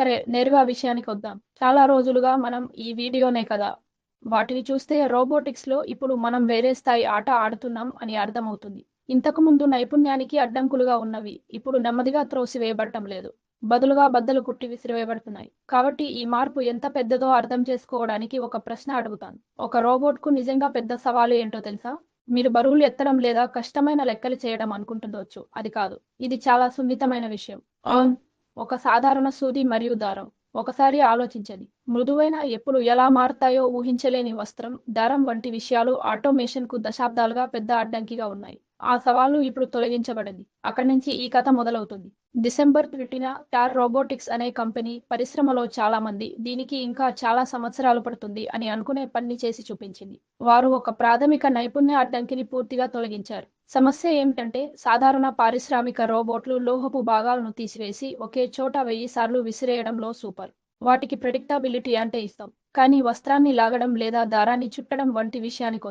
సరే నేరుగా విషయానికి వద్దాం. చాలా రోజులుగా మనం ఈ వీడియోనే కదా. వాటిని చూస్తే రోబోటిక్స్లో ఇప్పుడు మనం వేరే స్థాయి ఆట ఆడుతున్నాం అని అర్థమవుతుంది. ఇంతకు ముందు నైపుణ్యానికి అడ్డంకులుగా ఉన్నవి ఇప్పుడు నెమ్మదిగా త్రోసివేయబడటం లేదు. బదులుగా బద్దలు కుట్టి విసిరివేయబడుతున్నాయి. కాబట్టి ఈ మార్పు ఎంత పెద్దదో అర్థం చేసుకోవడానికి ఒక ప్రశ్న అడుగుతాను. ఒక రోబోట్కు నిజంగా పెద్ద సవాలు ఏంటో తెలుసా? మీరు బరువులు ఎత్తడం లేదా కష్టమైన లెక్కలు చేయడం అనుకుంటుండొచ్చు. అది కాదు. ఇది చాలా సున్నితమైన విషయం. అవును. ఒక సాధారణ సూది మరియు దారం. ఒకసారి ఆలోచించండి. మృదువైన ఎప్పుడు ఎలా మారుతాయో ఊహించలేని వస్త్రం దారం వంటి విషయాలు ఆటోమేషన్కు దశాబ్దాలుగా పెద్ద అడ్డంకిగా ఉన్నాయి. ఆ సవాలు ఇప్పుడు తొలగించబడింది. అక్కడి నుంచి ఈ కథ మొదలవుతుంది. డిసెంబర్ పెట్టిన టార్ రోబోటిక్స్ అనే కంపెనీ పరిశ్రమలో చాలా మంది దీనికి ఇంకా చాలా సంవత్సరాలు పడుతుంది అని అనుకునే పని చేసి చూపించింది. వారు ఒక ప్రాథమిక నైపుణ్య అడ్డంకిని పూర్తిగా తొలగించారు. సమస్య ఏమిటంటే సాధారణ పారిశ్రామిక రోబోట్లు లోహపు భాగాలను తీసివేసి ఒకే చోట వెయ్యి సార్లు విసిరేయడంలో సూపర్. వాటికి ప్రెడిక్టబిలిటీ అంటే ఇస్తాం కానీ వస్త్రాన్ని లాగడం లేదా దారాన్ని చుట్టడం వంటి విషయానికి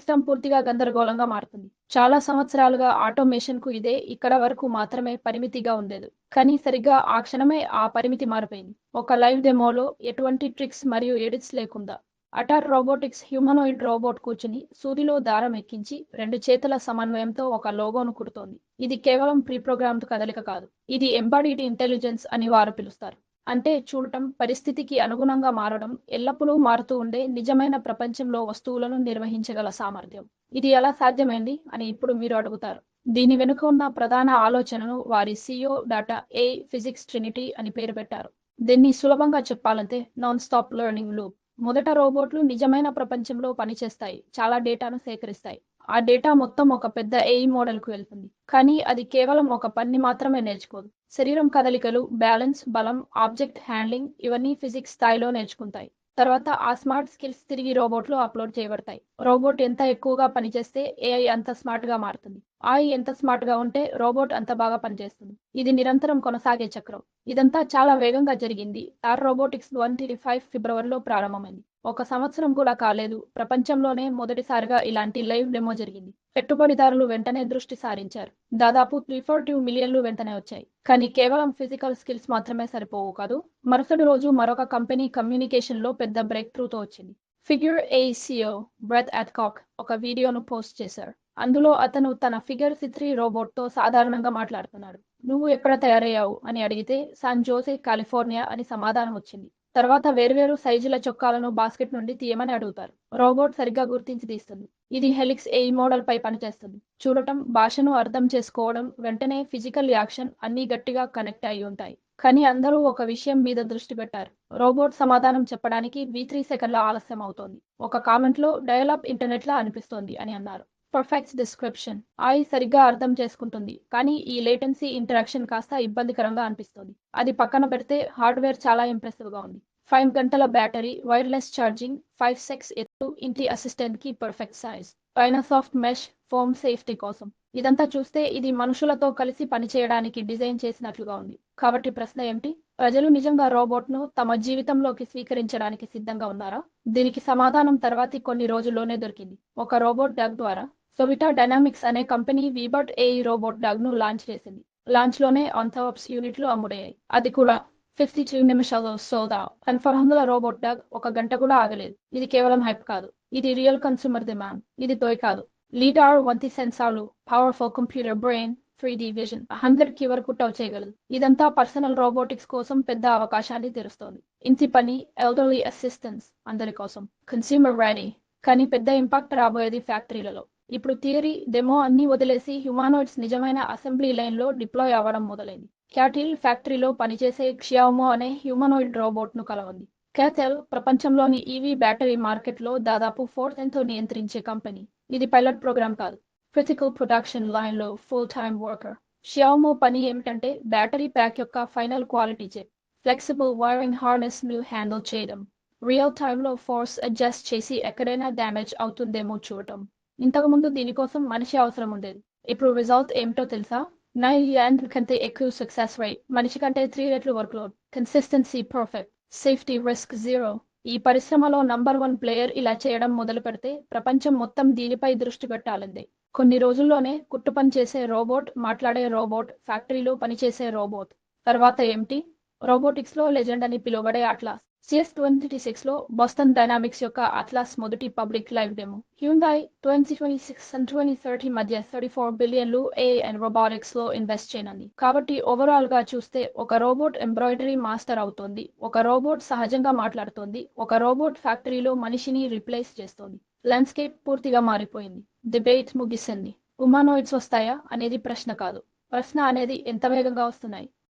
సంపూర్తిగా పూర్తిగా గందరగోళంగా మారుతుంది. చాలా సంవత్సరాలుగా ఆటోమేషన్కు ఇదే ఇక్కడ వరకు మాత్రమే పరిమితిగా ఉండేది. కానీ సరిగ్గా ఆ క్షణమే ఆ పరిమితి మారిపోయింది. ఒక లైవ్ డెమోలో ఎటువంటి ట్రిక్స్ మరియు ఎడిట్స్ లేకుండా అటార్ రోబోటిక్స్ హ్యూమనోయిడ్ రోబోట్ కూర్చుని సూదిలో దారం ఎక్కించి రెండు చేతుల సమన్వయంతో ఒక లోగోను కుడుతోంది. ఇది కేవలం ప్రీ ప్రోగ్రామ్డ్ కదలిక కాదు. ఇది ఎంబాడీడ్ ఇంటెలిజెన్స్ అని వారు పిలుస్తారు. అంటే చూడటం పరిస్థితికి అనుగుణంగా మారడం ఎల్లప్పుడూ మారుతూ ఉండే నిజమైన ప్రపంచంలో వస్తువులను నిర్వహించగల సామర్థ్యం. ఇది ఎలా సాధ్యమైంది అని ఇప్పుడు మీరు అడుగుతారు. దీని వెనుక ఉన్న ప్రధాన ఆలోచనను వారి సిఓ డాటా ఏ ఫిజిక్స్ ట్రినిటీ అని పేరు పెట్టారు. దీన్ని సులభంగా చెప్పాలంటే నాన్ స్టాప్ లెర్నింగ్ లూప్ మొదట రోబోట్లు నిజమైన ప్రపంచంలో పనిచేస్తాయి చాలా డేటాను సేకరిస్తాయి. ఆ డేటా మొత్తం ఒక పెద్ద ఏఐ మోడల్కు వెళ్తుంది. కానీ అది కేవలం ఒక పన్ని మాత్రమే నేర్చుకోదు. శరీరం కదలికలు బ్యాలెన్స్ బలం ఆబ్జెక్ట్ హ్యాండ్లింగ్ ఇవన్నీ ఫిజిక్స్ స్థాయిలో నేర్చుకుంటాయి. తర్వాత ఆ స్మార్ట్ స్కిల్స్ తిరిగి రోబోట్లో అప్లోడ్ చేయబడతాయి. రోబోట్ ఎంత ఎక్కువగా పనిచేస్తే ఏఐ అంత స్మార్ట్గా మారుతుంది ఆయి ఎంత స్మార్ట్గా ఉంటే రోబోట్ అంత బాగా పనిచేస్తుంది. ఇది నిరంతరం కొనసాగే చక్రం. ఇదంతా చాలా వేగంగా జరిగింది. ఆర్ రోబోటిక్స్ ట్వంటీ ఫైవ్ ఫిబ్రవరిలో ప్రారంభమైంది. ఒక సంవత్సరం కూడా కాలేదు. ప్రపంచంలోనే మొదటిసారిగా ఇలాంటి లైవ్ డెమో జరిగింది. పెట్టుబడిదారులు వెంటనే దృష్టి సారించారు. దాదాపు త్రీ ఫోర్ టూ మిలియన్లు వెంటనే వచ్చాయి. కానీ కేవలం ఫిజికల్ స్కిల్స్ మాత్రమే సరిపోవు కాదు. మరుసటి రోజు మరొక కంపెనీ కమ్యూనికేషన్లో పెద్ద బ్రేక్ త్రూతో వచ్చింది. ఫిగర్ ఏసీఓ బ్రెత్ అట్కాక్ ఒక వీడియోను పోస్ట్ చేశారు. అందులో అతను తన ఫిగర్ సిత్రీ రోబోట్తో సాధారణంగా మాట్లాడుతున్నాడు. నువ్వు ఎక్కడ తయారయ్యావు? అని అడిగితే సాన్ జోసే కాలిఫోర్నియా అని సమాధానం వచ్చింది. తర్వాత వేర్వేరు సైజుల చొక్కాలను బాస్కెట్ నుండి తీయమని అడుగుతారు. రోబోట్ సరిగ్గా గుర్తించి తీస్తుంది. ఇది హెలిక్స్ ఏ మోడల్ పై పనిచేస్తుంది. చూడటం భాషను అర్థం చేసుకోవడం వెంటనే ఫిజికల్ యాక్షన్ అన్ని గట్టిగా కనెక్ట్ అయి ఉంటాయి. కానీ అందరూ ఒక విషయం మీద దృష్టి పెట్టారు. రోబోట్ సమాధానం చెప్పడానికి వి త్రీ సెకండ్ల ఆలస్యం అవుతోంది. ఒక కామెంట్లో డయలాప్ ఇంటర్నెట్ లా అనిపిస్తోంది అని అన్నారు. పర్ఫెక్ట్ డిస్క్రిప్షన్ ఐ సరిగ్గా అర్థం చేసుకుంటుంది. కానీ ఈ లేటెన్సీ ఇంటరాక్షన్ కాస్త ఇబ్బందికరంగా అనిపిస్తుంది. అది పక్కన పెడితే హార్డ్వేర్ చాలా ఇంప్రెసివ్గా ఉంది. ఫైవ్ గంటల బ్యాటరీ వైర్లెస్ ఛార్జింగ్ ఫైవ్ సెక్స్ ఎత్తు ఇంటి అసిస్టెంట్కి పర్ఫెక్ట్ సైజ్ పైన సాఫ్ట్ మెష్ ఫోమ్ సేఫ్టీ కోసం. ఇదంతా చూస్తే ఇది మనుషులతో కలిసి పనిచేయడానికి డిజైన్ చేసినట్లుగా ఉంది. కాబట్టి ప్రశ్న ఏమిటి? ప్రజలు నిజంగా రోబోట్ను తమ జీవితంలోకి స్వీకరించడానికి సిద్ధంగా ఉన్నారా? దీనికి సమాధానం తర్వాతి కొన్ని రోజుల్లోనే దొరికింది. ఒక రోబోట్ డాగ్ ద్వారా సొవిటా డైనామిక్స్ అనే కంపెనీ వీబర్ట్ ఏఈ రోబోట్ డాగ్ను లాంచ్ చేసింది. లాంచ్లోనే ఆన్థాప్స్ యూనిట్లు అమ్ముడయ్యాయి. అది కూడా ఫిఫ్టీ టూ నిమిషాల్లో సోదా కన్ఫర్ వందల రోబోట్ డాగ్ ఒక గంట కూడా ఆగలేదు. ఇది కేవలం హైప్ కాదు. ఇది రియల్ కన్సూమర్ డిమాండ్ ఇది తోయ్ కాదు. లీడార్ వంటి సెన్సార్లు powerful computer brain three D vision హండ్రెడ్కి వరకు టచ్ చేయగలదు. ఇదంతా పర్సనల్ రోబోటిక్స్ కోసం పెద్ద అవకాశాన్ని తెరుస్తోంది. ఇంటి పని ఎల్డర్లీ అసిస్టెన్స్ అందరి కోసం. కన్స్యూమర్ రెడీ కానీ పెద్ద ఇంపాక్ట్ రాబోయేది ఫ్యాక్టరీలలో ఇప్పుడు థియరీ డెమో అన్ని వదిలేసి హ్యుమానోయిడ్స్ నిజమైన అసెంబ్లీ లైన్లో డిప్లాయ్ అవ్వడం మొదలైంది. క్యాటిల్ ఫ్యాక్టరీలో పనిచేసే క్షియామో అనే హ్యూమనోయిడ్ రోబోట్ను కలవంది. క్యాటెల్ ప్రపంచంలోని ఈవీ బ్యాటరీ మార్కెట్లో దాదాపు ఫోర్తో నియంత్రించే కంపెనీ. ఇది పైలట్ ప్రోగ్రామ్ కాదు. ఫిజికల్ ప్రొడక్షన్ లైన్లో ఫుల్ టైమ్ వర్కర్. షియామో పని ఏమిటంటే బ్యాటరీ ప్యాక్ యొక్క final quality check. Flexible wiring హార్నెస్ను handle చేయడం. రియల్ టైంలో ఫోర్స్ అడ్జస్ట్ చేసి ఎక్కడైనా డ్యామేజ్ అవుతుందేమో చూడటం. ఇంతకుముందు దీనికోసం మనిషి అవసరం ఉండేది. ఇప్పుడు రిజల్ట్ ఏమిటో తెలుసా? నైన్ యాండ్ కంటే ఎక్కువ సక్సెస్ రేట్ మనిషి కంటే త్రీ రెట్లు work load consistency perfect safety risk zero ఈ పరిశ్రమలో నంబర్ వన్ ప్లేయర్ ఇలా చేయడం మొదలు పెడితే ప్రపంచం మొత్తం దీనిపై దృష్టి పెట్టాలంది. కొన్ని రోజుల్లోనే కుట్టు పని చేసే రోబోట్ మాట్లాడే రోబోట్ ఫ్యాక్టరీలో పనిచేసే రోబోట్ తర్వాత ఏమిటి? రోబోటిక్స్లో లెజెండ్ అని పిలువబడే అట్లాస్ సిఎస్ ట్వంటీ సిక్స్లో బోస్టన్ డైనామిక్స్ యొక్క అట్లాస్ మొదటి public live demo. Hyundai twenty twenty six and twenty thirty మధ్య థర్టీ ఫోర్ బిలియన్లు ఏ అండ్ రోబోటిక్స్లో ఇన్వెస్ట్ చేయనుంది. కాబట్టి ఓవరాల్గా చూస్తే ఒక రోబోట్ ఎంబ్రాయిడరీ మాస్టర్ అవుతోంది. ఒక రోబోట్ సహజంగా మాట్లాడుతోంది. ఒక రోబోట్ ఫ్యాక్టరీలో మనిషిని రిప్లేస్ చేస్తోంది. ల్యాండ్స్కేప్ పూర్తిగా మారిపోయింది. డిబేట్ ముగిసింది. ఉమానోయిడ్స్ వస్తాయా? అనేది ప్రశ్న కాదు. ప్రశ్న అనేది ఎంత వేగంగా వస్తున్నాయి?